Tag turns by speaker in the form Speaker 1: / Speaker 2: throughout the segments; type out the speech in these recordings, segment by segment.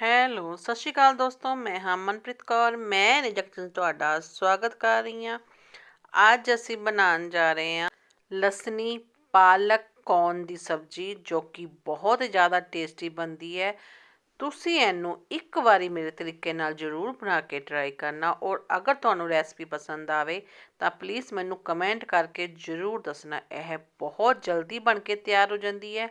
Speaker 1: Hello, ਸਤਿ ਸ਼੍ਰੀ ਅਕਾਲ ਦੋਸਤੋ, ਮੈਂ ਹਾਂ ਮਨਪ੍ਰੀਤ ਕੌਰ, ਮੈਂ ਨਿਜਕਤਨ ਤੁਹਾਡਾ ਸਵਾਗਤ ਕਰ ਰਹੀ ਹਾਂ। ਅੱਜ ਅਸੀਂ ਬਣਾਉਣ ਜਾ ਰਹੇ ਹਾਂ ਲਸਣੀ ਪਾਲਕ ਕੌਰਨ ਦੀ ਸਬਜ਼ੀ, ਜੋ ਕਿ ਬਹੁਤ ਜ਼ਿਆਦਾ ਟੇਸਟੀ ਬਣਦੀ ਹੈ। ਤੁਸੀਂ ਇਹਨੂੰ ਇੱਕ ਵਾਰੀ ਮੇਰੇ ਤਰੀਕੇ ਨਾਲ ਜ਼ਰੂਰ ਬਣਾ ਕੇ ਟਰਾਈ ਕਰਨਾ ਔਰ ਅਗਰ ਤੁਹਾਨੂੰ ਰੈਸਪੀ ਪਸੰਦ ਆਵੇ, ਤਾਂ ਪਲੀਜ਼ ਮੈਨੂੰ ਕਮੈਂਟ ਕਰਕੇ ਜ਼ਰੂਰ ਦੱਸਣਾ। ਇਹ ਬਹੁਤ ਜਲਦੀ ਬਣ ਕੇ ਤਿਆਰ ਹੋ ਜਾਂਦੀ ਹੈ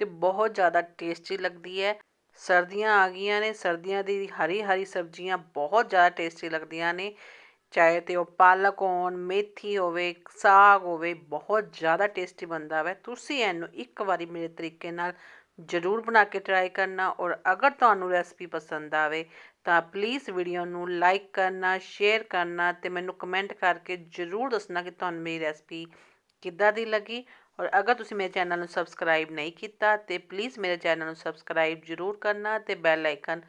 Speaker 1: ਤੇ ਬਹੁਤ ਜ਼ਿਆਦਾ ਟੇਸਟੀ ਲੱਗਦੀ ਹੈ। ਸਰਦੀਆਂ ਆ ਗਈਆਂ ਨੇ, ਸਰਦੀਆਂ ਦੀ ਹਰੀ ਹਰੀ ਸਬਜ਼ੀਆਂ ਬਹੁਤ ਜ਼ਿਆਦਾ ਟੇਸਟੀ ਲੱਗਦੀਆਂ ਨੇ, ਚਾਹੇ ਤੇ ਉਹ ਪਾਲਕ ਹੋਣ, ਮੇਥੀ ਹੋਵੇ, ਸਾਗ ਹੋਵੇ, ਬਹੁਤ ਜ਼ਿਆਦਾ ਟੇਸਟੀ ਬਣਦਾ ਵੇ। ਤੁਸੀਂ ਇਹਨੂੰ ਇੱਕ ਵਾਰੀ ਮੇਰੇ ਤਰੀਕੇ ਨਾਲ ਜ਼ਰੂਰ ਬਣਾ ਕੇ ਟਰਾਈ ਕਰਨਾ ਔਰ ਅਗਰ ਤੁਹਾਨੂੰ ਰੈਸਪੀ ਪਸੰਦ ਆਵੇ, ਤਾਂ ਪਲੀਜ਼ ਵੀਡੀਓ ਨੂੰ ਲਾਈਕ ਕਰਨਾ ਸ਼ੇਅਰ ਕਰਨਾ ਤੇ ਮੈਨੂੰ ਕਮੈਂਟ ਕਰਕੇ ਜ਼ਰੂਰ ਦੱਸਣਾ ਕਿ ਤੁਹਾਨੂੰ ਮੇਰੀ ਰੈਸਪੀ ਕਿੱਦਾਂ ਦੀ ਲੱਗੀ। ਔਰ ਅਗਰ ਤੁਸੀਂ ਮੇਰੇ ਚੈਨਲ ਨੂੰ ਸਬਸਕ੍ਰਾਈਬ ਨਹੀਂ ਕੀਤਾ, ਤੇ ਪਲੀਜ਼ ਮੇਰੇ ਚੈਨਲ ਨੂੰ ਸਬਸਕ੍ਰਾਈਬ ਜ਼ਰੂਰ ਕਰਨਾ ਤੇ ਬੈਲ ਆਈਕਨ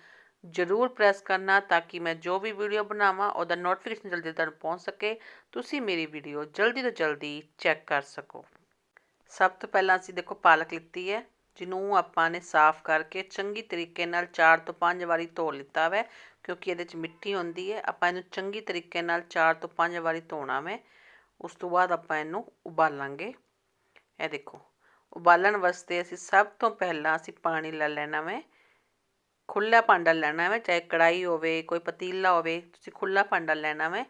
Speaker 1: ਜ਼ਰੂਰ ਪ੍ਰੈਸ ਕਰਨਾ ਤਾਂ ਕਿ ਮੈਂ ਜੋ ਵੀ ਵੀਡੀਓ ਬਣਾਵਾਂ, ਉਹਦਾ ਨੋਟੀਫਿਕੇਸ਼ਨ ਜਲਦੀ ਤੁਹਾਨੂੰ ਪਹੁੰਚ ਸਕੇ। ਤੁਸੀਂ ਮੇਰੀ ਵੀਡੀਓ ਜਲਦੀ ਤੋਂ ਜਲਦੀ ਚੈੱਕ ਕਰ ਸਕੋ। ਸਭ ਤੋਂ ਪਹਿਲਾਂ ਅਸੀਂ ਦੇਖੋ ਪਾਲਕ ਲਿੱਤੀ ਹੈ, ਜਿਹਨੂੰ ਆਪਾਂ ਨੇ ਸਾਫ਼ ਕਰਕੇ ਚੰਗੀ ਤਰੀਕੇ ਨਾਲ 4 ਤੋਂ 5 ਵਾਰੀ ਧੋ ਲਿੱਤਾ ਵੈ, ਕਿਉਂਕਿ ਇਹਦੇ 'ਚ ਮਿੱਟੀ ਹੁੰਦੀ ਹੈ। ਆਪਾਂ ਇਹਨੂੰ ਚੰਗੀ ਤਰੀਕੇ ਨਾਲ 4 ਤੋਂ 5 ਵਾਰੀ ਧੋਣਾ ਵੈ। ਉਸ ਤੋਂ ਬਾਅਦ ਆਪਾਂ ਇਹਨੂੰ ਉਬਾਲਾਂਗੇ। ਇਹ ਦੇਖੋ, ਉਬਾਲਣ ਵਾਸਤੇ ਅਸੀਂ ਸਭ ਤੋਂ ਪਹਿਲਾਂ ਅਸੀਂ ਪਾਣੀ ਲੈ ਲੈਣਾ ਵੇ ਖੁੱਲਾ ਭਾਂਡਾ ਲੈਣਾ ਵੇ, ਚਾਹੇ ਕੜਾਈ ਹੋਵੇ, ਕੋਈ ਪਤੀਲਾ ਹੋਵੇ, ਤੁਸੀਂ ਖੁੱਲਾ ਭਾਂਡਾ ਲੈਣਾ ਵੇ,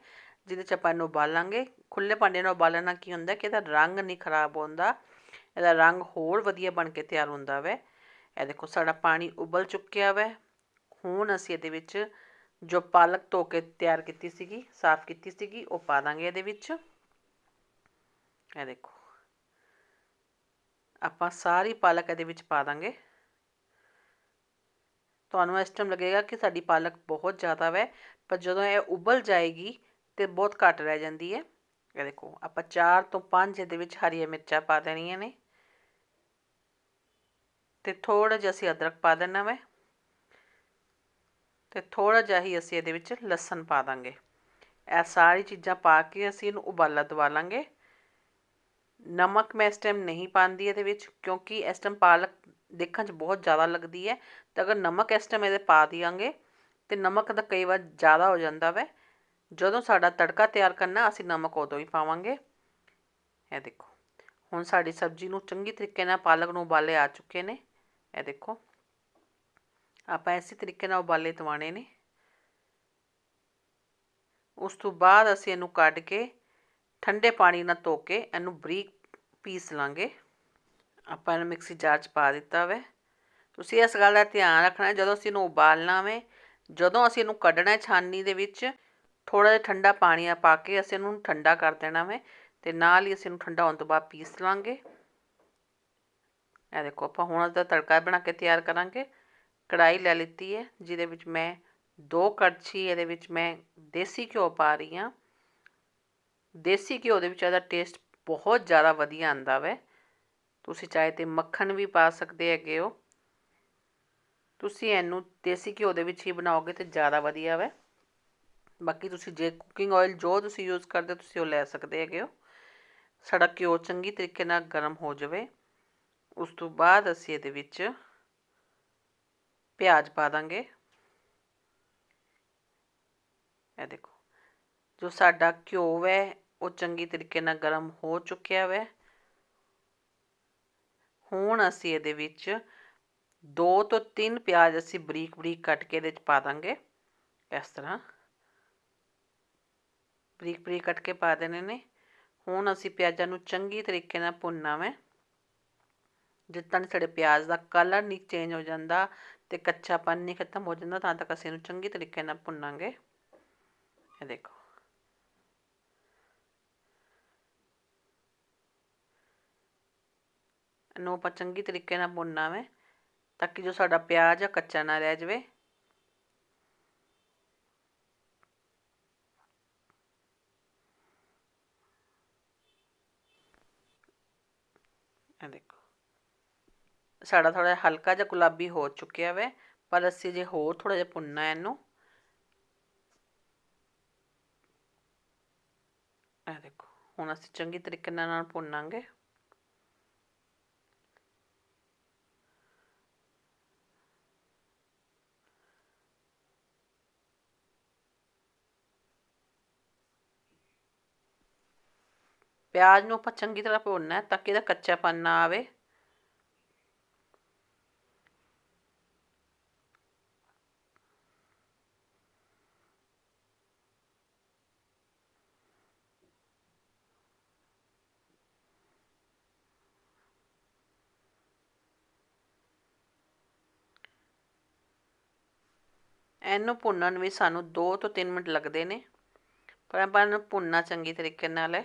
Speaker 1: ਜਿਹਦੇ ਚ ਆਪਾਂ ਇਹਨੂੰ ਉਬਾਲਾਂਗੇ। ਖੁੱਲੇ ਭਾਂਡੇ ਨਾਲ ਉਬਾਲਣ ਨਾਲ ਕੀ ਹੁੰਦਾ ਕਿ ਇਹਦਾ ਰੰਗ ਨਹੀਂ ਖਰਾਬ ਹੁੰਦਾ, ਇਹਦਾ ਰੰਗ ਹੋਰ ਵਧੀਆ ਬਣ ਕੇ ਤਿਆਰ ਹੁੰਦਾ ਵੇ। ਇਹ ਦੇਖੋ, ਸਾਡਾ ਪਾਣੀ ਉਬਲ ਚੁੱਕਿਆ ਵੇ। ਹੁਣ ਅਸੀਂ ਇਹਦੇ ਵਿੱਚ ਜੋ ਪਾਲਕ ਧੋ ਕੇ ਤਿਆਰ ਕੀਤੀ ਸੀਗੀ, ਸਾਫ਼ ਕੀਤੀ ਸੀਗੀ, ਉਹ ਪਾ ਦਾਂਗੇ ਇਹਦੇ ਵਿੱਚ। ਇਹ ਦੇਖੋ ਆਪਾਂ ਸਾਰੀ ਪਾਲਕ ਇਹਦੇ ਵਿੱਚ ਪਾ ਦਾਂਗੇ। ਤੁਹਾਨੂੰ ਇਸ ਟਾਈਮ ਲੱਗੇਗਾ ਕਿ ਸਾਡੀ ਪਾਲਕ ਬਹੁਤ ਜ਼ਿਆਦਾ ਵੈ, ਪਰ ਜਦੋਂ ਇਹ ਉਬਲ ਜਾਏਗੀ ਤੇ ਬਹੁਤ ਘੱਟ ਰਹਿ ਜਾਂਦੀ ਹੈ। ਇਹ ਦੇਖੋ, ਆਪਾਂ 4 ਤੋਂ 5 ਇਹਦੇ ਵਿੱਚ ਹਰੀਆਂ ਮਿਰਚਾਂ ਪਾ ਦੇਣੀਆਂ ਨੇ। ਤੇ ਥੋੜਾ ਜਿਹਾ ਅਸੀਂ ਅਦਰਕ ਪਾ ਦੇਣਾ ਵੇ। ਤੇ ਥੋੜਾ ਜਿਹਾ ਹੀ ਅਸੀਂ ਇਹਦੇ ਵਿੱਚ ਲਸਣ ਪਾ ਦਾਂਗੇ। ਇਹ ਸਾਰੀ ਚੀਜ਼ਾਂ ਪਾ ਕੇ ਅਸੀਂ ਇਹਨੂੰ ਉਬਾਲਾ ਦਵਾ ਲਾਂਗੇ। ਨਮਕ ਮੈਂ ਇਸ ਟਾਈਮ ਨਹੀਂ ਪਾਉਂਦੀ ਇਹਦੇ ਵਿੱਚ, ਕਿਉਂਕਿ ਇਸ ਟਾਈਮ ਪਾਲਕ ਦੇਖਣ 'ਚ ਬਹੁਤ ਜ਼ਿਆਦਾ ਲੱਗਦੀ ਹੈ। ਤੇ ਅਗਰ ਨਮਕ ਇਸ ਟਾਈਮ ਇਹਦੇ ਪਾ ਦਿਆਂਗੇ, ਤੇ ਨਮਕ ਦਾ ਕਈ ਵਾਰ ਜ਼ਿਆਦਾ ਹੋ ਜਾਂਦਾ ਵੈ। ਜਦੋਂ ਸਾਡਾ ਤੜਕਾ ਤਿਆਰ ਕਰਨਾ, ਅਸੀਂ ਨਮਕ ਉਦੋਂ ਹੀ ਪਾਵਾਂਗੇ। ਇਹ ਦੇਖੋ, ਹੁਣ ਸਾਡੀ ਸਬਜ਼ੀ ਨੂੰ ਚੰਗੀ ਤਰੀਕੇ ਨਾਲ ਪਾਲਕ ਨੂੰ ਉਬਾਲੇ ਆ ਚੁੱਕੇ ਨੇ। ਇਹ ਦੇਖੋ, ਆਪਾਂ ਇਸੇ ਤਰੀਕੇ ਨਾਲ ਉਬਾਲੇ ਦਵਾਣੇ ਨੇ। ਉਸ ਤੋਂ ਬਾਅਦ ਅਸੀਂ ਇਹਨੂੰ ਕੱਢ ਕੇ, ਠੰਡੇ ਪਾਣੀ ਨਾਲ ਧੋ ਕੇ, ਇਹਨੂੰ ਬਰੀਕ ਪੀਸ ਲਾਂਗੇ। ਆਪਾਂ ਇਹਨੂੰ ਮਿਕਸੀ ਜਾਰ 'ਚ ਪਾ ਦਿੱਤਾ ਵੇ। ਤੁਸੀਂ ਇਸ ਗੱਲ ਦਾ ਧਿਆਨ ਰੱਖਣਾ, ਜਦੋਂ ਅਸੀਂ ਇਹਨੂੰ ਉਬਾਲਣਾ ਵੇ, ਜਦੋਂ ਅਸੀਂ ਇਹਨੂੰ ਕੱਢਣਾ ਛਾਨੀ ਦੇ ਵਿੱਚ ਥੋੜਾ ਜਿਹਾ ਠੰਡਾ ਪਾਣੀ ਆ ਪਾ ਕੇ ਅਸੀਂ ਇਹਨੂੰ ਠੰਡਾ ਕਰ ਦੇਣਾ ਵੇ ਤੇ ਨਾਲ ਹੀ ਅਸੀਂ ਇਹਨੂੰ ਠੰਡਾ ਹੋਣ ਤੋਂ ਬਾਅਦ ਪੀਸ ਲਾਂਗੇ। ਇਹ ਦੇਖੋ, ਆਪਾਂ ਹੁਣ ਦਾ ਤੜਕਾ ਬਣਾ ਕੇ ਤਿਆਰ ਕਰਾਂਗੇ। ਕੜਾਈ ਲੈ ਲਿੱਤੀ ਹੈ ਜਿਹਦੇ ਵਿੱਚ ਮੈਂ ਦੋ ਕੜਛੀ, ਇਹਦੇ ਵਿੱਚ ਮੈਂ ਦੇਸੀ ਘਿਓ ਪਾ ਰਹੀ ਹਾਂ ਦੇਸੀ ਘਿਓ ਦੇ ਵਿੱਚ ਇਹਦਾ ਟੇਸਟ ਬਹੁਤ ਜ਼ਿਆਦਾ ਵਧੀਆ ਆਉਂਦਾ ਵੈ। ਤੁਸੀਂ ਚਾਹੇ ਤਾਂ ਮੱਖਣ ਵੀ ਪਾ ਸਕਦੇ ਹੈਗੇ ਹੋ। ਤੁਸੀਂ ਇਹਨੂੰ ਦੇਸੀ ਘਿਓ ਦੇ ਵਿੱਚ ਹੀ ਬਣਾਓਗੇ ਤਾਂ ਜ਼ਿਆਦਾ ਵਧੀਆ ਵੈ। ਬਾਕੀ ਤੁਸੀਂ ਜੇ ਕੁਕਿੰਗ ਆਇਲ ਜੋ ਤੁਸੀਂ ਯੂਜ਼ ਕਰਦੇ ਹੋ, ਤੁਸੀਂ ਉਹ ਲੈ ਸਕਦੇ ਹੈਗੇ ਹੋ। ਸਾਡਾ ਘਿਓ ਚੰਗੀ ਤਰੀਕੇ ਨਾਲ ਗਰਮ ਹੋ ਜਾਵੇ। ਉਸ ਤੋਂ ਬਾਅਦ ਅਸੀਂ ਇਹਦੇ ਵਿੱਚ ਪਿਆਜ਼ ਪਾ ਦਾਂਗੇ। ਇਹ ਦੇਖੋ, ਜੋ ਸਾਡਾ ਘਿਓ ਹੈ ਉਹ ਚੰਗੀ ਤਰੀਕੇ ਨਾਲ ਗਰਮ ਹੋ ਚੁੱਕਿਆ ਵੈ। ਹੁਣ ਅਸੀਂ ਇਹਦੇ ਵਿੱਚ ਦੋ ਤੋਂ ਤਿੰਨ ਪਿਆਜ਼ ਅਸੀਂ ਬਰੀਕ ਬਰੀਕ ਕੱਟ ਕੇ ਇਹਦੇ ਵਿੱਚ ਪਾ ਦਾਂਗੇ। ਇਸ ਤਰ੍ਹਾਂ। ਬਰੀਕ ਬਰੀਕ ਕੱਟ ਕੇ ਪਾ ਦੇਣੇ ਨੇ। ਹੁਣ ਅਸੀਂ ਪਿਆਜ਼ਾਂ ਨੂੰ ਚੰਗੀ ਤਰੀਕੇ ਨਾਲ ਭੁੰਨਣਾ ਵੈ। ਜਿੱਦਾਂ ਸਾਡੇ ਪਿਆਜ਼ ਦਾ ਕਲਰ ਨਹੀਂ ਚੇਂਜ ਹੋ ਜਾਂਦਾ ਤੇ ਕੱਚਾਪਨ ਨਹੀਂ ਖਤਮ ਹੋ ਜਾਂਦਾ, ਤਾਂ ਤੱਕ ਅਸੀਂ ਇਹਨੂੰ ਚੰਗੀ ਤਰੀਕੇ ਨਾਲ ਭੁੰਨਾਂਗੇ। ਇਹ ਦੇਖੋ। ਇਹਨੂੰ ਆਪਾਂ ਚੰਗੀ ਤਰੀਕੇ ਨਾਲ ਭੁੰਨਣਾ ਵੇ ਤਾਂ ਕਿ ਜੋ ਸਾਡਾ ਪਿਆਜ਼ ਆ, ਕੱਚਾ ਨਾ ਰਹਿ ਜਾਵੇ। ਇਹ ਦੇਖੋ। ਸਾਡਾ ਥੋੜਾ ਹਲਕਾ ਜਿਹਾ ਗੁਲਾਬੀ ਹੋ ਚੁੱਕਿਆ ਵੇ, ਪਰ ਅਸੀਂ ਜੇ ਹੋਰ ਥੋੜਾ ਜਿਹਾ ਭੁੰਨਣਾ ਇਹਨੂੰ। ਇਹ ਦੇਖੋ, ਹੁਣ ਅਸੀਂ ਚੰਗੀ ਤਰੀਕੇ ਨਾਲ ਭੁੰਨਾਂਗੇ। ਪਿਆਜ਼ ਨੂੰ ਆਪਾਂ ਚੰਗੀ ਤਰ੍ਹਾਂ ਭੁੰਨਣਾ ਤਾਂ ਕਿ ਇਹਦਾ ਕੱਚਾਪਨ ਨਾ ਆਵੇ। ਇਹਨੂੰ ਭੁੰਨਣ ਵਿੱਚ ਸਾਨੂੰ 2 ਤੋਂ 3 ਮਿੰਟ ਲੱਗਦੇ ਨੇ, ਪਰ ਆਪਾਂ ਇਹਨੂੰ ਭੁੰਨਣਾ ਚੰਗੀ ਤਰੀਕੇ ਨਾਲ ਹੈ।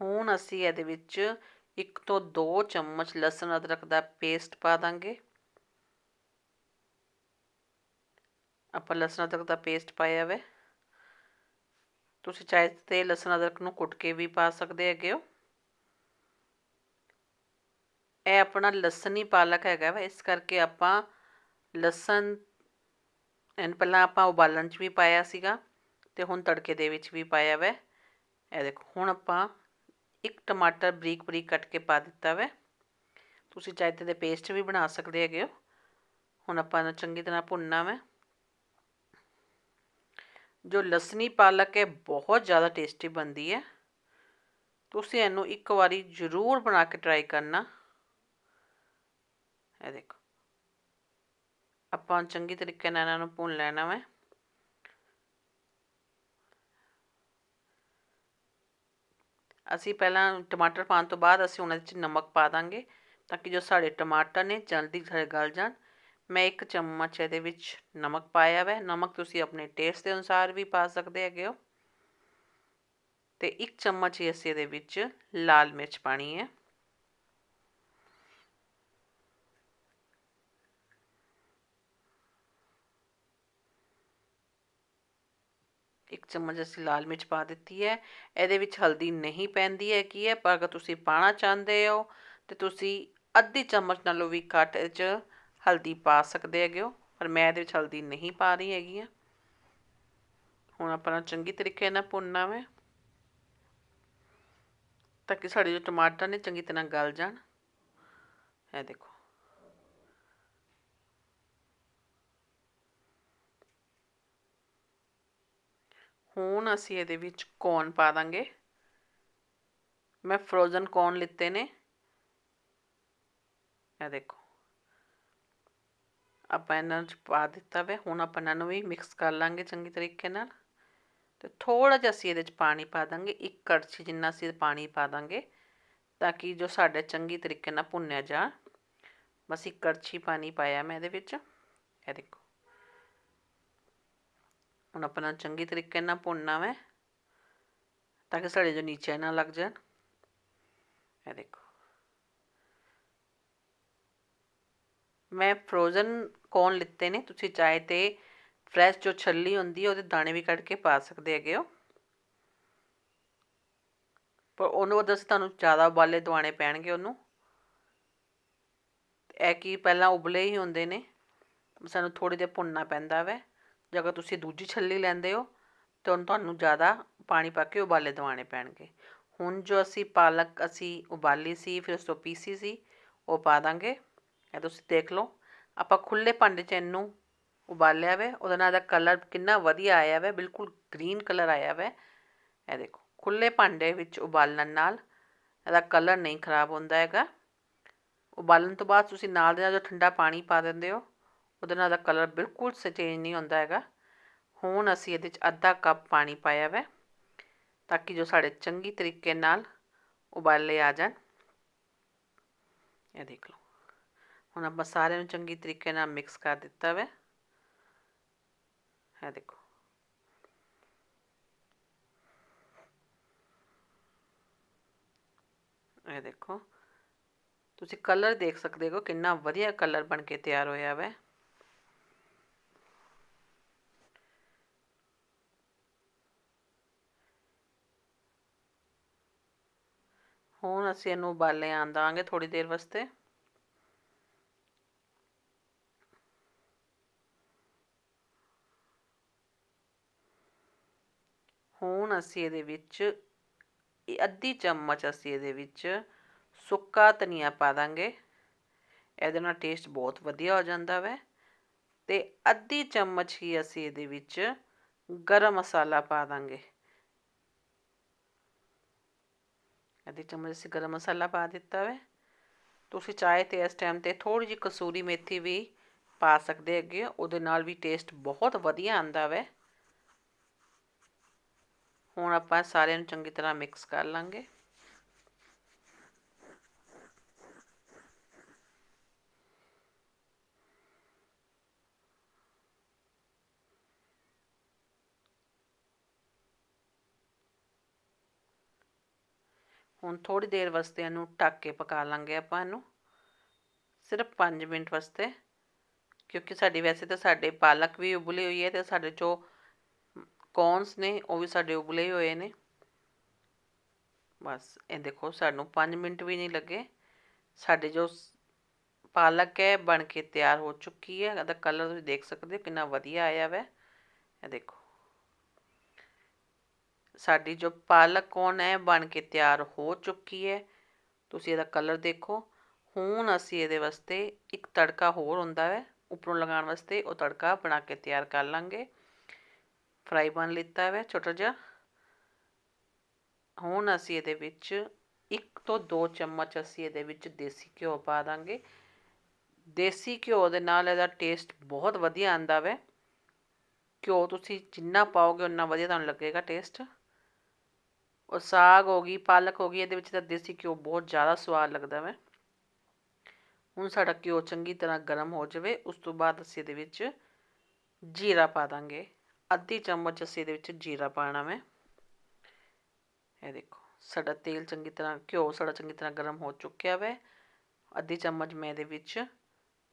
Speaker 1: ਹੁਣ ਅਸੀਂ ਇਹਦੇ ਵਿੱਚ ਇੱਕ ਤੋਂ ਦੋ ਚਮਚ ਲਸਣ ਅਦਰਕ ਦਾ ਪੇਸਟ ਪਾ ਦਾਂਗੇ। ਆਪਾਂ ਲਸਣ ਅਦਰਕ ਦਾ ਪੇਸਟ ਪਾਇਆ ਵੇ। ਤੁਸੀਂ ਚਾਹੇ ਤੇ ਲਸਣ ਅਦਰਕ ਨੂੰ ਕੁੱਟ ਕੇ ਵੀ ਪਾ ਸਕਦੇ ਹੈਗੇ ਹੋ। ਇਹ ਆਪਣਾ ਲਸਣੀ ਪਾਲਕ ਹੈਗਾ ਵਾ, ਇਸ ਕਰਕੇ ਆਪਾਂ ਲਸਣ ਐਨ ਪਹਿਲਾਂ ਆਪਾਂ ਉਬਾਲਣ 'ਚ ਵੀ ਪਾਇਆ ਸੀਗਾ ਤੇ ਹੁਣ ਤੜਕੇ ਦੇ ਵਿੱਚ ਵੀ ਪਾਇਆ ਵਾ। ਇਹ ਦੇਖੋ, ਹੁਣ ਆਪਾਂ ਇੱਕ ਟਮਾਟਰ ਬਰੀਕ ਬਰੀਕ ਕੱਟ ਕੇ ਪਾ ਦਿੱਤਾ ਵੈ। ਤੁਸੀਂ ਚਾਹੇ ਤੇ ਪੇਸਟ ਵੀ ਬਣਾ ਸਕਦੇ ਹੈਗੇ ਹੋ। ਹੁਣ ਆਪਾਂ ਇਹਨੂੰ ਚੰਗੀ ਤਰ੍ਹਾਂ ਭੁੰਨਣਾ ਵੈ। ਜੋ ਲਸਣੀ ਪਾਲਕ ਹੈ, ਬਹੁਤ ਜ਼ਿਆਦਾ ਟੇਸਟੀ ਬਣਦੀ ਹੈ। ਤੁਸੀਂ ਇਹਨੂੰ ਇੱਕ ਵਾਰੀ ਜ਼ਰੂਰ ਬਣਾ ਕੇ ਟਰਾਈ ਕਰਨਾ। ਇਹ ਦੇਖੋ। ਆਪਾਂ ਚੰਗੀ ਤਰੀਕੇ ਨਾਲ ਇਹਨਾਂ ਨੂੰ ਭੁੰਨ ਲੈਣਾ ਵਾ। ਅਸੀਂ ਪਹਿਲਾਂ ਟਮਾਟਰ ਪਾਉਣ ਤੋਂ ਬਾਅਦ ਅਸੀਂ ਉਹਨਾਂ ਵਿੱਚ ਨਮਕ ਪਾ ਦਾਂਗੇ ਤਾਂ ਕਿ ਜੋ ਸਾਡੇ ਟਮਾਟਰ ਨੇ ਜਲਦੀ ਸਾਰੇ ਗਲ ਜਾਣ। ਮੈਂ ਇੱਕ ਚਮਚ ਇਹਦੇ ਵਿੱਚ ਨਮਕ ਪਾਇਆ ਵੈ। ਨਮਕ ਤੁਸੀਂ ਆਪਣੇ ਟੇਸਟ ਦੇ ਅਨੁਸਾਰ ਵੀ ਪਾ ਸਕਦੇ ਹੈਗੇ ਹੋ। ਤੇ ਇੱਕ ਚਮਚ ਹੀ ਅਸੀਂ ਇਹਦੇ ਵਿੱਚ ਲਾਲ ਮਿਰਚ ਪਾਣੀ ਹੈ ਇੱਕ ਚਮਚ ਅਸੀਂ ਲਾਲ ਮਿਰਚ ਪਾ ਦਿੱਤੀ ਹੈ। ਇਹਦੇ ਵਿੱਚ ਹਲਦੀ ਨਹੀਂ ਪੈਂਦੀ ਹੈ ਕੀ ਹੈ, ਪਰ ਅਗਰ ਤੁਸੀਂ ਪਾਣਾ ਚਾਹੁੰਦੇ ਹੋ ਤੇ ਤੁਸੀਂ ਅੱਧੀ ਚਮਚ ਨਾਲੋਂ ਵੀ ਘੱਟ ਇਹ 'ਚ ਹਲਦੀ ਪਾ ਸਕਦੇ ਹੈਗੇ ਹੋ। ਪਰ ਮੈਂ ਇਹਦੇ ਵਿੱਚ ਹਲਦੀ ਨਹੀਂ ਪਾ ਰਹੀ ਹੈਗੀ ਆ ਹੁਣ ਆਪਾਂ ਚੰਗੀ ਤਰੀਕੇ ਨਾਲ ਭੁੰਨਣਾ ਵੇ ਤਾਂ ਕਿ ਸਾਡੇ ਜੋ ਟਮਾਟਰ ਨੇ ਚੰਗੀ ਤਰ੍ਹਾਂ ਗਲ ਜਾਣ। ਇਹ ਦੇਖੋ। ਹੁਣ ਅਸੀਂ ਇਹਦੇ ਵਿੱਚ ਕੌਨ ਪਾ ਦਾਂਗੇ। ਮੈਂ ਫਰੋਜ਼ਨ ਕੌਨ ਲਿੱਤੇ ਨੇ। ਇਹ ਦੇਖੋ। ਆਪਾਂ ਇਹਨਾਂ 'ਚ ਪਾ ਦਿੱਤਾ ਵੇ। ਹੁਣ ਆਪਾਂ ਇਹਨਾਂ ਨੂੰ ਵੀ ਮਿਕਸ ਕਰ ਲਾਂਗੇ ਚੰਗੀ ਤਰੀਕੇ ਨਾਲ। ਤੇ ਥੋੜਾ ਜਿਹਾ ਅਸੀਂ ਇਹਦੇ 'ਚ ਪਾਣੀ ਪਾ ਦਾਂਗੇ। ਇੱਕ ਕੜਛੀ ਜਿੰਨਾ ਅਸੀਂ ਪਾਣੀ ਪਾ ਦਾਂਗੇ, ਤਾਂ ਕਿ ਜੋ ਸਾਡੇ ਚੰਗੀ ਤਰੀਕੇ ਨਾਲ ਭੁੰਨਿਆ ਜਾ। ਬਸ ਇੱਕ ਕੜਛੀ ਪਾਣੀ ਪਾਇਆ ਮੈਂ ਇਹਦੇ ਵਿੱਚ। ਇਹ ਦੇਖੋ। ਹੁਣ ਆਪਣਾ ਚੰਗੀ ਤਰੀਕੇ ਨਾਲ ਭੁੰਨਣਾ ਵੇ, ਤਾਂ ਕਿ ਸਾਡੇ ਜੋ ਨੀਚੇ ਨਾ ਲੱਗ ਜਾਣ। ਇਹ ਦੇਖੋ। ਮੈਂ ਫਰੋਜ਼ਨ ਕੌਨ ਲਿੱਤੇ ਨੇ, ਤੁਸੀਂ ਚਾਹੇ ਤੇ ਫਰੈਸ਼ ਜੋ ਛੱਲੀ ਹੁੰਦੀ ਹੈ, ਉਹਦੇ ਦਾਣੇ ਵੀ ਕੱਢ ਕੇ ਪਾ ਸਕਦੇ ਹੈਗੇ ਹੋ। ਪਰ ਉਹਨੂੰ ਦੱਸ ਤੁਹਾਨੂੰ ਜ਼ਿਆਦਾ ਉਬਾਲੇ ਦਵਾਣੇ ਪੈਣਗੇ ਉਹਨੂੰ। ਇਹ ਕੀ ਪਹਿਲਾਂ ਉਬਲੇ ਹੀ ਹੁੰਦੇ ਨੇ, ਸਾਨੂੰ ਥੋੜੀ ਦੇਰ ਭੁੰਨਣਾ ਪੈਂਦਾ ਵੈ। ਜੇ ਅਗਰ ਤੁਸੀਂ ਦੂਜੀ ਛੱਲੀ ਲੈਂਦੇ ਹੋ, ਤਾਂ ਤੁਹਾਨੂੰ ਜ਼ਿਆਦਾ ਪਾਣੀ ਪਾ ਕੇ ਉਬਾਲੇ ਦਿਵਾਉਣੇ ਪੈਣਗੇ। ਹੁਣ ਜੋ ਅਸੀਂ ਪਾਲਕ ਅਸੀਂ ਉਬਾਲੀ ਸੀ, ਫਿਰ ਉਸ ਤੋਂ ਪੀਸੀ ਸੀ, ਉਹ ਪਾ ਦਾਂਗੇ। ਇਹ ਤੁਸੀਂ ਦੇਖ ਲਓ, ਆਪਾਂ ਖੁੱਲੇ ਭਾਂਡੇ 'ਚ ਇਹਨੂੰ ਉਬਾਲਿਆ ਵੇ, ਉਹਦੇ ਨਾਲ ਦਾ ਕਲਰ ਕਿੰਨਾ ਵਧੀਆ ਆਇਆ ਵੇ, ਬਿਲਕੁਲ ਗ੍ਰੀਨ ਕਲਰ ਆਇਆ ਵੇ। ਇਹ ਦੇਖੋ ਖੁੱਲੇ ਭਾਂਡੇ ਵਿੱਚ ਉਬਾਲਣ ਨਾਲ ਇਹਦਾ ਕਲਰ ਨਹੀਂ ਖਰਾਬ ਹੁੰਦਾ ਹੈਗਾ। ਉਬਾਲਣ ਤੋਂ ਬਾਅਦ ਤੁਸੀਂ ਨਾਲ ਦੇ ਨਾਲ ਜੋ ਠੰਡਾ ਪਾਣੀ ਪਾ ਦਿੰਦੇ ਹੋ ਉਹਦੇ ਨਾਲ ਦਾ ਕਲਰ ਬਿਲਕੁਲ ਚੇਂਜ ਨਹੀਂ ਹੁੰਦਾ ਹੈਗਾ। ਹੁਣ ਅਸੀਂ ਇਹਦੇ 'ਚ ਅੱਧਾ ਕੱਪ ਪਾਣੀ ਪਾਇਆ ਵੈ, ਤਾਂ ਕਿ ਜੋ ਸਾਡੇ ਚੰਗੀ ਤਰੀਕੇ ਨਾਲ ਉਬਾਲੇ ਆ ਜਾਣ। ਇਹ ਦੇਖ ਲਓ। ਹੁਣ ਆਪਾਂ ਸਾਰਿਆਂ ਨੂੰ ਚੰਗੀ ਤਰੀਕੇ ਨਾਲ ਮਿਕਸ ਕਰ ਦਿੱਤਾ ਵੈ। ਇਹ ਦੇਖੋ। ਇਹ ਦੇਖੋ। ਤੁਸੀਂ ਕਲਰ ਦੇਖ ਸਕਦੇ ਹੋ ਕਿੰਨਾ ਵਧੀਆ ਕਲਰ ਬਣ ਕੇ ਤਿਆਰ ਹੋਇਆ ਵੈ। ਹੁਣ ਅਸੀਂ ਇਹਨੂੰ ਉਬਾਲੇ ਆਂਦਾਂਗੇ ਥੋੜੀ ਦੇਰ ਵਾਸਤੇ। ਹੁਣ ਅਸੀਂ ਇਹਦੇ ਵਿੱਚ ਅੱਧੀ ਚਮਚ ਅਸੀਂ ਇਹਦੇ ਵਿੱਚ ਸੁੱਕਾ ਧਨੀਆ ਪਾ ਦਾਂਗੇ। ਇਹਦੇ ਨਾਲ ਟੇਸਟ ਬਹੁਤ ਵਧੀਆ ਹੋ ਜਾਂਦਾ ਵੈ। ਤੇ ਅੱਧੀ ਚਮਚ ਹੀ ਅਸੀਂ ਇਹਦੇ ਵਿੱਚ ਗਰਮ ਮਸਾਲਾ ਪਾ ਦਾਂਗੇ। ਅੱਧੀ ਚਮਚ ਅਸੀਂ ਗਰਮ ਮਸਾਲਾ ਪਾ ਦਿੱਤਾ ਵੈ। ਤੁਸੀਂ ਚਾਹੇ ਤੇ ਇਸ ਟਾਈਮ ਤੇ ਥੋੜੀ ਜਿਹੀ ਕਸੂਰੀ ਮੇਥੀ ਵੀ ਪਾ ਸਕਦੇ ਹੈਗੇ ਉਹਦੇ ਨਾਲ ਵੀ ਟੇਸਟ ਬਹੁਤ ਵਧੀਆ ਆਂਦਾ ਵੈ। ਹੁਣ ਆਪਾਂ ਸਾਰਿਆਂ ਨੂੰ ਚੰਗੀ ਤਰ੍ਹਾਂ ਮਿਕਸ ਕਰ ਲਾਂਗੇ। ਹੁਣ ਥੋੜੀ ਦੇਰ ਵਾਸਤੇ ਇਹਨੂੰ ਢੱਕ ਕੇ ਪਕਾ ਲਾਂਗੇ ਆਪਾਂ ਇਹਨੂੰ, ਸਿਰਫ 5 ਮਿੰਟ ਵਾਸਤੇ, ਕਿਉਂਕਿ ਸਾਡੀ ਵੈਸੇ ਤਾਂ ਸਾਡੇ ਪਾਲਕ ਵੀ ਉਬਲੀ ਹੋਈ ਹੈ ਤੇ ਸਾਡੇ ਜੋ ਕੌਨਸ ਨੇ ਉਹ ਵੀ ਸਾਡੇ ਉਬਲੇ ਹੋਏ ਨੇ। ਬਸ ਇਹ ਦੇਖੋ, ਸਾਨੂੰ 5 ਮਿੰਟ ਵੀ ਨਹੀਂ ਲੱਗੇ। ਸਾਡੇ ਜੋ ਪਾਲਕ ਹੈ, ਬਣ ਕੇ ਤਿਆਰ ਹੋ ਚੁੱਕੀ ਹੈ। ਇਹਦਾ ਕਲਰ ਤੁਸੀਂ ਦੇਖ ਸਕਦੇ ਹੋ, ਕਿੰਨਾ ਵਧੀਆ ਆਇਆ ਵੈ। ਇਹ ਦੇਖੋ। ਸਾਡੀ ਜੋ ਪਾਲਕ ਕੌਨ ਹੈ, ਬਣ ਕੇ ਤਿਆਰ ਹੋ ਚੁੱਕੀ ਹੈ। ਤੁਸੀਂ ਇਹਦਾ ਕਲਰ ਦੇਖੋ। ਹੁਣ ਅਸੀਂ ਇਹਦੇ ਵਾਸਤੇ ਇੱਕ ਤੜਕਾ ਹੋਰ ਹੁੰਦਾ ਹੈ। ਉੱਪਰੋਂ ਲਗਾਉਣ ਵਾਸਤੇ ਉਹ ਤੜਕਾ ਬਣਾ ਕੇ ਤਿਆਰ ਕਰ ਲਾਂਗੇ। ਫਰਾਈ ਬਣ ਲਿੱਤਾ ਹੈ ਛੋਟਾ ਜਿਹਾ। ਹੁਣ ਅਸੀਂ ਇਹਦੇ ਵਿੱਚ ਇੱਕ ਤੋਂ ਦੋ ਚਮਚ ਅਸੀਂ ਇਹਦੇ ਵਿੱਚ ਦੇਸੀ ਘਿਓ ਪਾ ਦਾਂਗੇ। ਦੇਸੀ ਘਿਓ ਦੇ ਨਾਲ ਇਹਦਾ ਟੇਸਟ ਬਹੁਤ ਵਧੀਆ ਆਂਦਾ ਵੈ। ਘਿਓ ਤੁਸੀਂ ਜਿੰਨਾ ਪਾਓਗੇ ਉਨਾ ਵਧੀਆ ਤੁਹਾਨੂੰ ਲੱਗੇਗਾ ਟੇਸਟ ਉਹ ਸਾਗ ਹੋ ਗਈ, ਪਾਲਕ ਹੋ ਗਈ, ਇਹਦੇ ਵਿੱਚ ਤਾਂ ਦੇਸੀ ਘਿਓ ਬਹੁਤ ਜ਼ਿਆਦਾ ਸਵਾਦ ਲੱਗਦਾ ਵੈ। ਹੁਣ ਸਾਡਾ ਘਿਓ ਚੰਗੀ ਤਰ੍ਹਾਂ ਗਰਮ ਹੋ ਜਾਵੇ, ਉਸ ਤੋਂ ਬਾਅਦ ਅਸੀਂ ਇਹਦੇ ਵਿੱਚ ਜੀਰਾ ਪਾ ਦਾਂਗੇ। ਅੱਧੀ ਚਮਚ ਅਸੀਂ ਇਹਦੇ ਵਿੱਚ ਜੀਰਾ ਪਾਣਾ ਵੈ। ਇਹ ਦੇਖੋ, ਸਾਡਾ ਤੇਲ ਚੰਗੀ ਤਰ੍ਹਾਂ, ਘਿਓ ਸਾਡਾ ਚੰਗੀ ਤਰ੍ਹਾਂ ਗਰਮ ਹੋ ਚੁੱਕਿਆ ਵੈ। ਅੱਧੀ ਚਮਚ ਮੈਂ ਇਹਦੇ ਵਿੱਚ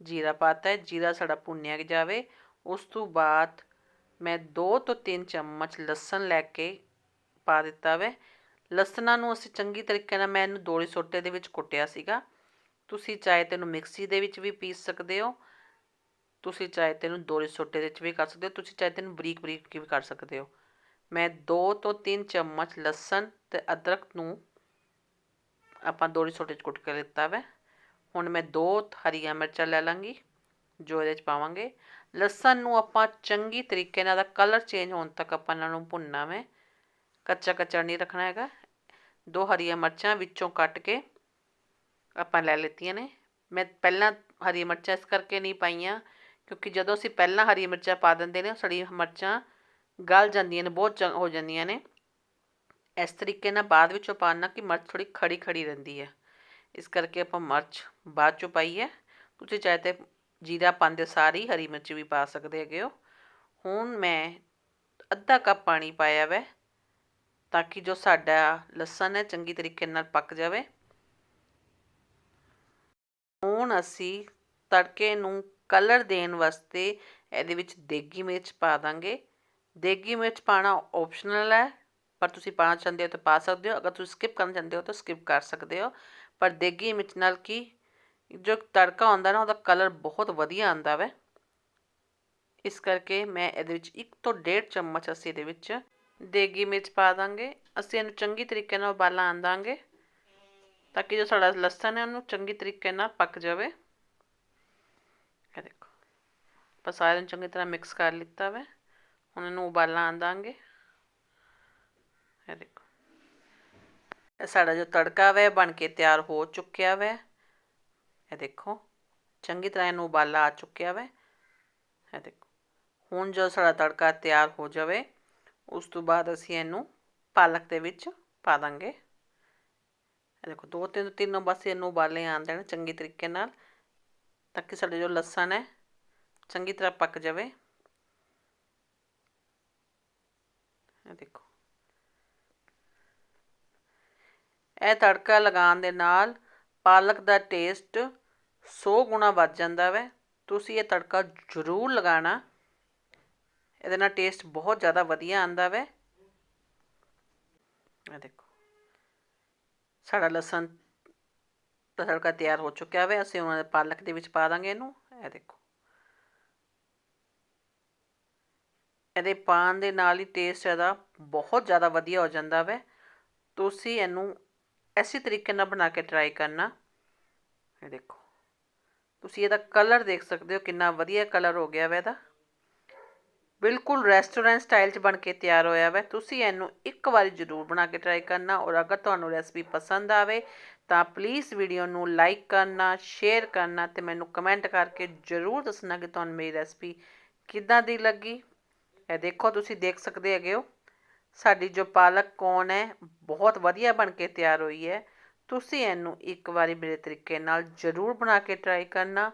Speaker 1: ਜੀਰਾ ਪਾਤਾ ਹੈ। ਜੀਰਾ ਸਾਡਾ ਭੁੰਨਿਆ ਜਾਵੇ। ਉਸ ਤੋਂ ਬਾਅਦ ਮੈਂ 2 ਤੋਂ 3 ਚਮਚ ਲਸਣ ਲੈ ਕੇ ਪਾ ਦਿੱਤਾ ਵੇ। ਲਸਣਾਂ ਨੂੰ ਅਸੀਂ ਚੰਗੀ ਤਰੀਕੇ ਨਾਲ, ਮੈਂ ਇਹਨੂੰ ਦੋੜੀ ਸੋਟੇ ਦੇ ਵਿੱਚ ਕੁੱਟਿਆ ਸੀਗਾ। ਤੁਸੀਂ ਚਾਹੇ ਤੈਨੂੰ ਮਿਕਸੀ ਦੇ ਵਿੱਚ ਵੀ ਪੀਸ ਸਕਦੇ ਹੋ। ਤੁਸੀਂ ਚਾਹੇ ਤੈਨੂੰ ਦੋੜੀ ਸੋਟੇ ਦੇ ਵਿੱਚ ਵੀ ਕਰ ਸਕਦੇ ਹੋ। ਤੁਸੀਂ ਚਾਹੇ ਤੈਨੂੰ ਬਰੀਕ ਬਰੀਕ ਵੀ ਕਰ ਸਕਦੇ ਹੋ। ਮੈਂ 2 ਤੋਂ 3 ਚਮਚ ਲਸਣ ਤੇ ਅਦਰਕ ਨੂੰ ਆਪਾਂ ਦੋੜੀ ਸੋਟੇ 'ਚ ਕੁੱਟ ਕੇ ਲਿੱਤਾ ਵੈ। ਹੁਣ ਮੈਂ ਦੋ ਹਰੀਆਂ ਮਿਰਚਾਂ ਲੈ ਲਾਂਗੀ, ਜੋ ਇਹਦੇ 'ਚ ਪਾਵਾਂਗੇ। ਲਸਣ ਨੂੰ ਆਪਾਂ ਚੰਗੀ ਤਰੀਕੇ ਨਾਲ ਦਾ ਕਲਰ ਚੇਂਜ ਹੋਣ ਤੱਕ ਆਪਾਂ ਇਹਨਾਂ ਨੂੰ ਭੁੰਨਣਾ ਵੇ। ਕੱਚਾ ਕੱਚਾ ਨਹੀਂ ਰੱਖਣਾ ਹੈਗਾ। ਦੋ ਹਰੀਆਂ ਮਿਰਚਾਂ ਵਿੱਚੋਂ ਕੱਟ ਕੇ ਆਪਾਂ ਲੈ ਲਿੱਤੀਆਂ ਨੇ। ਮੈਂ ਪਹਿਲਾਂ ਹਰੀ ਮਿਰਚਾਂ ਇਸ ਕਰਕੇ ਨਹੀਂ ਪਾਈਆਂ, ਕਿਉਂਕਿ ਜਦੋਂ ਅਸੀਂ ਪਹਿਲਾਂ ਹਰੀ ਮਿਰਚਾਂ ਪਾ ਦਿੰਦੇ ਨੇ ਸੜੀ ਮਿਰਚਾਂ ਗਲ ਜਾਂਦੀਆਂ ਨੇ, ਬਹੁਤ ਹੋ ਜਾਂਦੀਆਂ ਨੇ। ਇਸ ਤਰੀਕੇ ਨਾਲ ਬਾਅਦ ਵਿੱਚੋਂ ਪਾਣਾ ਕਿ ਮਿਰਚ ਥੋੜੀ ਖੜੀ ਖੜੀ ਰਹਿੰਦੀ ਹੈ। ਇਸ ਕਰਕੇ ਆਪਾਂ ਮਿਰਚ ਬਾਅਦ ਚੋਂ ਪਾਈ ਹੈ। ਤੁਸੀਂ ਚਾਹੇ ਤੇ ਜੀਰਾ ਪਾਉਂਦੇ ਸਾਰੀ ਹਰੀ ਮਿਰਚ ਵੀ ਪਾ ਸਕਦੇ ਹੈਗੇ ਹੋ। ਹੁਣ ਮੈਂ ਅੱਧਾ ਕੱਪ ਪਾਣੀ ਪਾਇਆ ਵੈ। ਤਾਂ ਕਿ ਜੋ ਸਾਡਾ ਲਸਣ ਹੈ, ਚੰਗੀ ਤਰੀਕੇ ਨਾਲ ਪੱਕ ਜਾਵੇ। ਹੁਣ ਅਸੀਂ ਤੜਕੇ ਨੂੰ ਕਲਰ ਦੇਣ ਵਾਸਤੇ ਇਹਦੇ ਵਿੱਚ ਦੇਗੀ ਮਿਰਚ ਪਾ ਦਾਂਗੇ। ਦੇਗੀ ਮਿਰਚ ਪਾਣਾ ਆਪਸ਼ਨਲ ਹੈ, ਪਰ ਤੁਸੀਂ ਪਾਣਾ ਚਾਹੁੰਦੇ ਹੋ ਤਾਂ ਪਾ ਸਕਦੇ ਹੋ। ਅਗਰ ਤੁਸੀਂ ਸਕਿਪ ਕਰਨਾ ਚਾਹੁੰਦੇ ਹੋ ਤਾਂ ਸਕਿਪ ਕਰ ਸਕਦੇ ਹੋ। ਪਰ ਦੇਗੀ ਮਿਰਚ ਨਾਲ ਕੀ, ਜੋ ਤੜਕਾ ਆਉਂਦਾ ਨਾ, ਉਹਦਾ ਕਲਰ ਬਹੁਤ ਵਧੀਆ ਆਉਂਦਾ ਵੈ। ਇਸ ਕਰਕੇ ਮੈਂ ਇਹਦੇ ਵਿੱਚ 1 ਤੋਂ 1.5 ਚਮਚ ਅਸੀਂ ਇਹਦੇ ਵਿੱਚ ਦੇਗੀ ਮਿਰਚ ਪਾ ਦਾਂਗੇ। ਅਸੀਂ ਇਹਨੂੰ ਚੰਗੀ ਤਰੀਕੇ ਨਾਲ ਉਬਾਲਾ ਆਂਦਾਂਗੇ ਤਾਂ ਕਿ ਜੋ ਸਾਡਾ ਲਸਣ ਹੈ ਉਹਨੂੰ ਚੰਗੀ ਤਰੀਕੇ ਨਾਲ ਪੱਕ ਜਾਵੇ। ਇਹ ਦੇਖੋ, ਆਪਾਂ ਸਾਰਿਆਂ ਨੂੰ ਚੰਗੀ ਤਰ੍ਹਾਂ ਮਿਕਸ ਕਰ ਲਿੱਤਾ ਵੈ। ਹੁਣ ਇਹਨੂੰ ਉਬਾਲਾ ਆਂਦਾਂਗੇ ਇਹ ਦੇਖੋ, ਇਹ ਸਾਡਾ ਜੋ ਤੜਕਾ ਵੈ ਬਣ ਕੇ ਤਿਆਰ ਹੋ ਚੁੱਕਿਆ ਵੈ। ਇਹ ਦੇਖੋ, ਚੰਗੀ ਤਰ੍ਹਾਂ ਇਹਨੂੰ ਉਬਾਲਾ ਆ ਚੁੱਕਿਆ ਵੈ। ਇਹ ਦੇਖੋ, ਹੁਣ ਜੋ ਸਾਡਾ ਤੜਕਾ ਤਿਆਰ ਹੋ ਜਾਵੇ ਉਸ ਤੋਂ ਬਾਅਦ ਅਸੀਂ ਇਹਨੂੰ ਪਾਲਕ ਦੇ ਵਿੱਚ ਪਾ ਦਾਂਗੇ। ਇਹ ਦੇਖੋ, ਦੋ ਤਿੰਨ, ਤਿੰਨੋਂ ਬਸ ਇਹਨੂੰ ਉਬਾਲੇ ਆਣ ਦੇਣ ਚੰਗੀ ਤਰੀਕੇ ਨਾਲ, ਤਾਂ ਕਿ ਸਾਡੇ ਜੋ ਲਸਣ ਹੈ, ਚੰਗੀ ਤਰ੍ਹਾਂ ਪੱਕ ਜਾਵੇ। ਇਹ ਦੇਖੋ। ਇਹ ਤੜਕਾ ਲਗਾਉਣ ਦੇ ਨਾਲ ਪਾਲਕ ਦਾ ਟੇਸਟ 100 ਗੁਣਾ ਵੱਧ ਜਾਂਦਾ ਵੈ। ਤੁਸੀਂ ਇਹ ਤੜਕਾ ਜ਼ਰੂਰ ਲਗਾਣਾ ਇਹਦੇ ਨਾਲ ਟੇਸਟ ਬਹੁਤ ਜ਼ਿਆਦਾ ਵਧੀਆ ਆਂਦਾ ਵੈ। ਇਹ ਦੇਖੋ। ਸਾਡਾ ਲਸਣ ਦਾ ਤੜਕਾ ਤਿਆਰ ਹੋ ਚੁੱਕਿਆ ਵੈ, ਅਸੀਂ ਉਹਨਾਂ ਦੇ ਪਾਲਕ ਦੇ ਵਿੱਚ ਪਾ ਦਾਂਗੇ ਇਹਨੂੰ। ਇਹ ਦੇਖੋ। ਇਹਦੇ ਪਾਣ ਦੇ ਨਾਲ ਹੀ ਟੇਸਟ ਇਹਦਾ ਬਹੁਤ ਜ਼ਿਆਦਾ ਵਧੀਆ ਹੋ ਜਾਂਦਾ ਵੈ। ਤੁਸੀਂ ਇਹਨੂੰ ਐਸੀ ਤਰੀਕੇ ਨਾਲ ਬਣਾ ਕੇ ਟਰਾਈ ਕਰਨਾ। ਇਹ ਦੇਖੋ। ਤੁਸੀਂ ਇਹਦਾ ਕਲਰ ਦੇਖ ਸਕਦੇ ਹੋ, ਕਿੰਨਾ ਵਧੀਆ ਕਲਰ ਹੋ ਗਿਆ ਵਾ ਇਹਦਾ। ਬਿਲਕੁਲ ਰੈਸਟੋਰੈਂਟ ਸਟਾਈਲ 'ਚ ਬਣ ਕੇ ਤਿਆਰ ਹੋਇਆ ਵਾ। ਤੁਸੀਂ ਇਹਨੂੰ ਇੱਕ ਵਾਰੀ ਜ਼ਰੂਰ ਬਣਾ ਕੇ ਟਰਾਈ ਕਰਨਾ ਔਰ ਅਗਰ ਤੁਹਾਨੂੰ ਰੈਸਪੀ ਪਸੰਦ ਆਵੇ ਤਾਂ ਪਲੀਜ਼ ਵੀਡੀਓ ਨੂੰ ਲਾਈਕ ਕਰਨਾ ਸ਼ੇਅਰ ਕਰਨਾ ਤੇ ਮੈਨੂੰ ਕਮੈਂਟ ਕਰਕੇ ਜ਼ਰੂਰ ਦੱਸਣਾ ਕਿ ਤੁਹਾਨੂੰ ਮੇਰੀ ਰੈਸਪੀ ਕਿੱਦਾਂ ਦੀ ਲੱਗੀ। ਇਹ ਦੇਖੋ ਤੁਸੀਂ ਦੇਖ ਸਕਦੇ ਹੈਗੇ ਹੋ, ਸਾਡੀ ਜੋ ਪਾਲਕ ਕੌਨ ਹੈ, ਬਹੁਤ ਵਧੀਆ ਬਣ ਕੇ ਤਿਆਰ ਹੋਈ ਹੈ। ਤੁਸੀਂ ਇਹਨੂੰ ਇੱਕ ਵਾਰੀ ਮੇਰੇ ਤਰੀਕੇ ਨਾਲ ਜ਼ਰੂਰ ਬਣਾ ਕੇ ਟਰਾਈ ਕਰਨਾ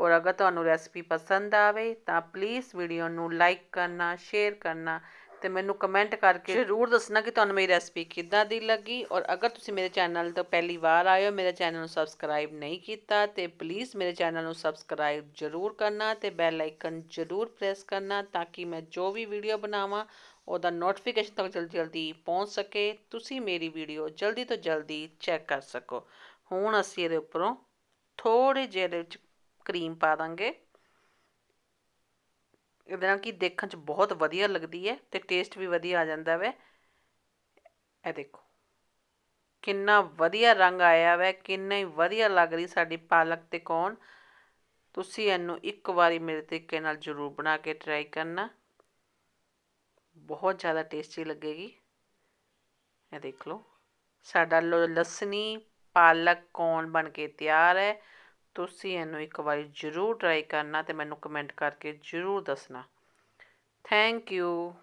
Speaker 1: ਔਰ ਅਗਰ ਤੁਹਾਨੂੰ ਰੈਸਪੀ ਪਸੰਦ ਆਵੇ ਤਾਂ ਪਲੀਜ਼ ਵੀਡੀਓ ਨੂੰ ਲਾਈਕ ਕਰਨਾ ਸ਼ੇਅਰ ਕਰਨਾ ਤੇ ਮੈਨੂੰ ਕਮੈਂਟ ਕਰਕੇ ਜ਼ਰੂਰ ਦੱਸਣਾ ਕਿ ਤੁਹਾਨੂੰ ਮੇਰੀ ਰੈਸਪੀ ਕਿੱਦਾਂ ਦੀ ਲੱਗੀ। ਔਰ ਅਗਰ ਤੁਸੀਂ ਮੇਰੇ ਚੈਨਲ ਤੋਂ ਪਹਿਲੀ ਵਾਰ ਆਏ ਹੋ, ਮੇਰੇ ਚੈਨਲ ਨੂੰ ਸਬਸਕ੍ਰਾਈਬ ਨਹੀਂ ਕੀਤਾ ਤੇ ਪਲੀਜ਼ ਮੇਰੇ ਚੈਨਲ ਨੂੰ ਸਬਸਕ੍ਰਾਈਬ ਜ਼ਰੂਰ ਕਰਨਾ ਤੇ ਬੈਲ ਆਈਕਨ ਜ਼ਰੂਰ ਪ੍ਰੈਸ ਕਰਨਾ ਤਾਂ ਕਿ ਮੈਂ ਜੋ ਵੀ ਵੀਡੀਓ ਬਣਾਵਾਂ, ਉਹਦਾ ਨੋਟੀਫਿਕੇਸ਼ਨ ਤੱਕ ਜਲਦੀ ਜਲਦੀ ਪਹੁੰਚ ਸਕੇ। ਤੁਸੀਂ ਮੇਰੀ ਵੀਡੀਓ ਜਲਦੀ ਤੋਂ ਜਲਦੀ ਚੈੱਕ ਕਰ ਸਕੋ। ਹੁਣ ਅਸੀਂ ਇਹਦੇ ਉੱਪਰੋਂ ਥੋੜੇ ਜਿਹੇ ਇਹਦੇ ਵਿੱਚ ਕਰੀਮ ਪਾ ਦਾਂਗੇ। ਇਹਦੇ ਨਾਲ ਕੀ ਦੇਖਣ 'ਚ ਬਹੁਤ ਵਧੀਆ ਲੱਗਦੀ ਹੈ ਤੇ ਟੇਸਟ ਵੀ ਵਧੀਆ ਆ ਜਾਂਦਾ ਵੈ। ਇਹ ਦੇਖੋ, ਕਿੰਨਾ ਵਧੀਆ ਰੰਗ ਆਇਆ ਵੈ, ਕਿੰਨਾ ਹੀ ਵਧੀਆ ਲੱਗ ਰਹੀ ਸਾਡੀ ਪਾਲਕ ਤੇ ਕੌਣ। ਤੁਸੀਂ ਇਹਨੂੰ ਇੱਕ ਵਾਰੀ ਮੇਰੇ ਤਰੀਕੇ ਨਾਲ ਜ਼ਰੂਰ ਬਣਾ ਕੇ ਟਰਾਈ ਕਰਨਾ। ਬਹੁਤ ਜ਼ਿਆਦਾ ਟੇਸਟੀ ਲੱਗੇਗੀ। ਇਹ ਦੇਖ ਲਓ, ਸਾਡਾ ਲਸਣੀ ਪਾਲਕ ਕੌਣ ਬਣ ਕੇ ਤਿਆਰ ਹੈ। ਤੁਸੀਂ ਇਹਨੂੰ ਇੱਕ ਵਾਰੀ ਜ਼ਰੂਰ ਟਰਾਈ ਕਰਨਾ ਅਤੇ ਮੈਨੂੰ ਕਮੈਂਟ ਕਰਕੇ ਜ਼ਰੂਰ ਦੱਸਣਾ। Thank you